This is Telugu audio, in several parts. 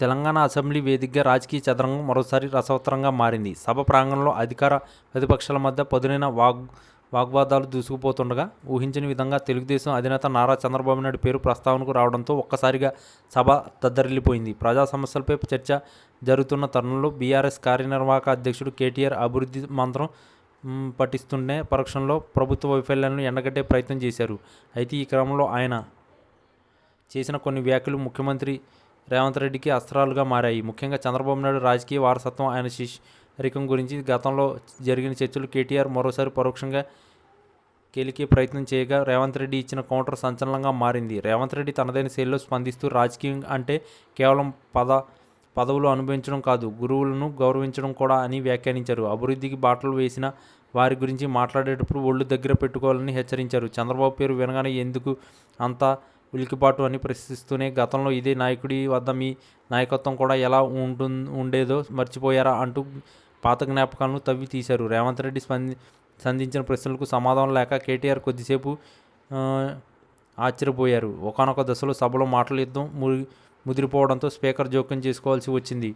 తెలంగాణ అసెంబ్లీ వేదికగా రాజకీయ చదరంగం మరోసారి రసవత్తరంగా మారింది. సభ ప్రాంగణంలో అధికార ప్రతిపక్షాల మధ్య పదునైన వాగ్ వాగ్వాదాలు దూసుకుపోతుండగా ఊహించని విధంగా తెలుగుదేశం అధినేత నారా చంద్రబాబు నాయుడు పేరు ప్రస్తావనకు రావడంతో ఒక్కసారిగా సభ దద్దరిల్లిపోయింది. ప్రజా సమస్యలపై చర్చ జరుగుతున్న తరుణంలో బీఆర్ఎస్ కార్యనిర్వాహక అధ్యక్షుడు కేటీఆర్ అభివృద్ధి మంత్రం పఠిస్తుండే పరోక్షంలో ప్రభుత్వ వైఫల్యాలను ఎండగట్టే ప్రయత్నం చేశారు. అయితే ఈ క్రమంలో ఆయన చేసిన కొన్ని వ్యాఖ్యలు ముఖ్యమంత్రి రేవంత్ రెడ్డికి అస్త్రాలుగా మారాయి. ముఖ్యంగా చంద్రబాబు నాయుడు రాజకీయ వారసత్వం ఆయన శిష్యరికం గురించి గతంలో జరిగిన చర్చలు కేటీఆర్ మరోసారి పరోక్షంగా కేలికే ప్రయత్నం చేయగా రేవంత్ రెడ్డి ఇచ్చిన కౌంటర్ సంచలనంగా మారింది. రేవంత్ రెడ్డి తనదైన శైలిలో స్పందిస్తూ రాజకీయం అంటే కేవలం పద పదవులు అనుభవించడం కాదు గురువులను గౌరవించడం కూడా అని వ్యాఖ్యానించారు. అభివృద్ధికి బాటలు వేసిన వారి గురించి మాట్లాడేటప్పుడు ఒళ్ళు దగ్గర పెట్టుకోవాలని హెచ్చరించారు. చంద్రబాబు పేరు వినగానే ఎందుకు అంత ఉలికిపాటు అని ప్రశ్నిస్తూనే గతంలో ఇదే నాయకుడి వద్ద మీ నాయకత్వం కూడా ఎలా ఉంటు ఉండేదో మర్చిపోయారా అంటూ పాత జ్ఞాపకాలను తవ్వి తీశారు. రేవంత్ రెడ్డి స్పంది సంధించిన ప్రశ్నలకు సమాధానం లేక కేటీఆర్ కొద్దిసేపు ఆశ్చర్యపోయారు. ఒకానొక దశలో సభలో మాటల యుద్ధం ముదిరిపోవడంతో స్పీకర్ జోక్యం చేసుకోవాల్సి వచ్చింది.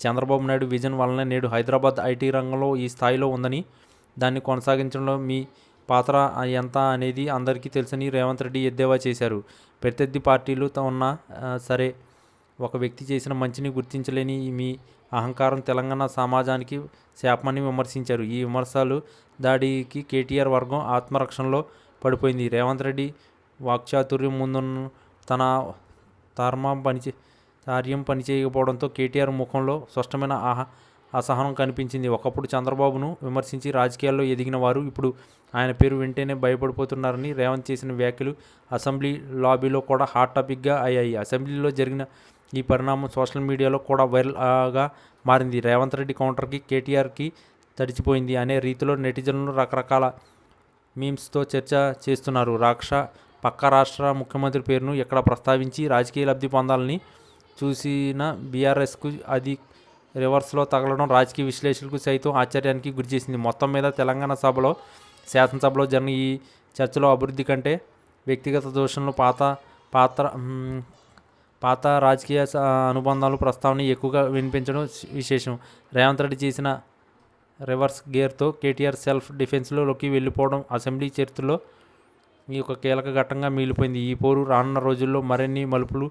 చంద్రబాబు నాయుడు విజన్ వలన నేడు హైదరాబాద్ ఐటీ రంగంలో ఈ స్థాయిలో ఉందని దాన్ని కొనసాగించడంలో మీ పాత్ర ఎంత అనేది అందరికీ తెలుసని రేవంత్ రెడ్డి ఎద్దేవా చేశారు. ప్రత్యర్థి పార్టీలు ఉన్నా సరే ఒక వ్యక్తి చేసిన మంచిని గుర్తించలేని మీ అహంకారం తెలంగాణ సమాజానికి శాపమని విమర్శించారు. ఈ విమర్శలు దాడికి కేటీఆర్ వర్గం ఆత్మరక్షణలో పడిపోయింది. రేవంత్ రెడ్డి వాక్చాతుర్యం ముందున్న తన ధర్మం పనిచే కార్యం పనిచేయకపోవడంతో కేటీఆర్ ముఖంలో స్పష్టమైన ఆహా అసహనం కనిపించింది. ఒకప్పుడు చంద్రబాబును విమర్శించి రాజకీయాల్లో ఎదిగిన వారు ఇప్పుడు ఆయన పేరు వింటేనే భయపడిపోతున్నారని రేవంత్ చేసిన వ్యాఖ్యలు అసెంబ్లీ లాబీలో కూడా హాట్ టాపిక్గా అయ్యాయి. అసెంబ్లీలో జరిగిన ఈ పరిణామం సోషల్ మీడియాలో కూడా వైరల్గా మారింది. రేవంత్ రెడ్డి కౌంటర్కి కేటీఆర్కి తడిచిపోయింది అనే రీతిలో నెటిజన్లు రకరకాల మీమ్స్తో చర్చ చేస్తున్నారు. రాక్ష పక్క రాష్ట్ర ముఖ్యమంత్రి పేరును ఎక్కడ ప్రస్తావించి రాజకీయ లబ్ధి పొందాలని చూసిన బీఆర్ఎస్కు అది రివర్స్లో తగలడం రాజకీయ విశ్లేషకులకు సైతం ఆశ్చర్యానికి గురిచేసింది మొత్తం మీద తెలంగాణ సభలో శాసనసభలో జరిగిన ఈ చర్చలో అభివృద్ధి కంటే వ్యక్తిగత దోషంలో పాత పాత్ర పాత రాజకీయ అనుబంధాలు ప్రస్తావన ఎక్కువగా వినిపించడం విశేషం. రేవంత్ రెడ్డి చేసిన రివర్స్ గేర్తో కేటీఆర్ సెల్ఫ్ డిఫెన్స్లోకి వెళ్ళిపోవడం అసెంబ్లీ చరిత్రలో ఈ ఒక కీలక ఘట్టంగా మిగిలిపోయింది. ఈ పోరు రానున్న రోజుల్లో మరిన్ని మలుపులు